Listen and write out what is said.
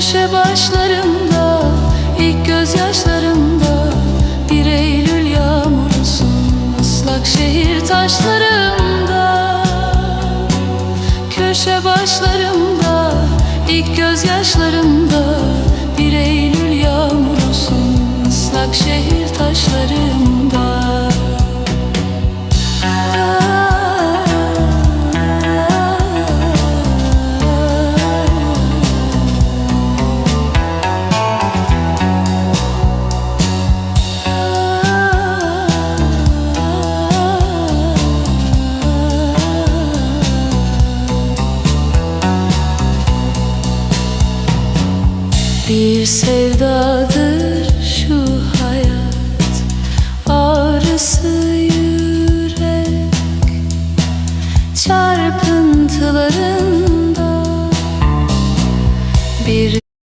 Köşe başlarımda ilk gözyaşlarımda Bir Eylül yağmurusun ıslak şehir taşlarımda Köşe başlarımda ilk gözyaşlarımda Bir Eylül yağmurusun ıslak şehir taşlarımda Bir sevdadır şu hayat. Ağrısı yürek. Çarpıntılarında Bir